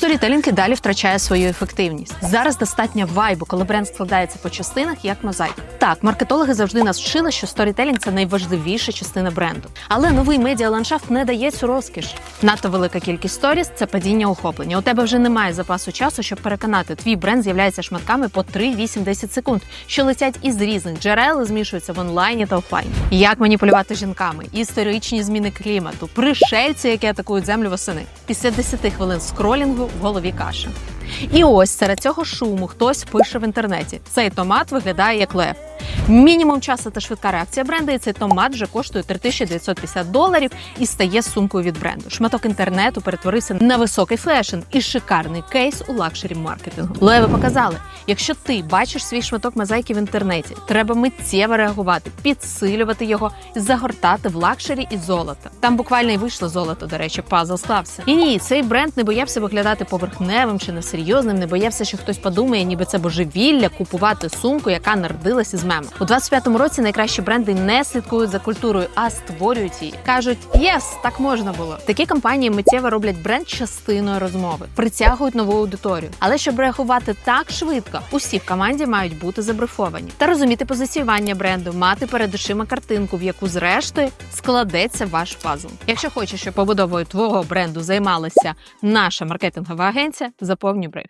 Сторітелінг і далі втрачає свою ефективність. Зараз достатньо вайбу, коли бренд складається по частинах, як мозаїка. Так, маркетологи завжди нас вчили, що сторітелінг це найважливіша частина бренду. Але новий медіаландшафт не дає цю розкіш. Надто велика кількість сторіс це падіння охоплення. У тебе вже немає запасу часу, щоб переконати. Твій бренд з'являється шматками по 3, 8, 10 секунд, що летять із різних джерел і змішуються в онлайні та офлайні. Як маніпулювати жінками, історичні зміни клімату, пришельці, які атакують землю восени. Після 10 хвилин скролінгу в голові каша. І ось серед цього шуму хтось пише в інтернеті: цей томат виглядає як лев. Мінімум часу та швидка реакція бренду, і цей томат вже коштує 3950 доларів і стає сумкою від бренду. Шматок інтернету перетворився на високий фешн і шикарний кейс у лакшері маркетингу. Леви показали, якщо ти бачиш свій шматок мозаїки в інтернеті, треба миттєво реагувати, підсилювати його, загортати в лакшері і золото. Там буквально й вийшло золото. До речі, пазл стався. І ні, цей бренд не боявся виглядати поверхневим чи несерйозним, не боявся, що хтось подумає, ніби це божевілля купувати сумку, яка народилась із мему. У 25-му році найкращі бренди не слідкують за культурою, а створюють її. кажуть, єс, так можна було. Такі компанії миттєво роблять бренд частиною розмови, притягують нову аудиторію. Але щоб реагувати так швидко, усі в команді мають бути забрифовані та розуміти позиціювання бренду, мати перед очима картинку, в яку зрештою складеться ваш пазл. Якщо хочеш, щоб побудовою твого бренду займалася наша маркетингова агенція, заповнюй right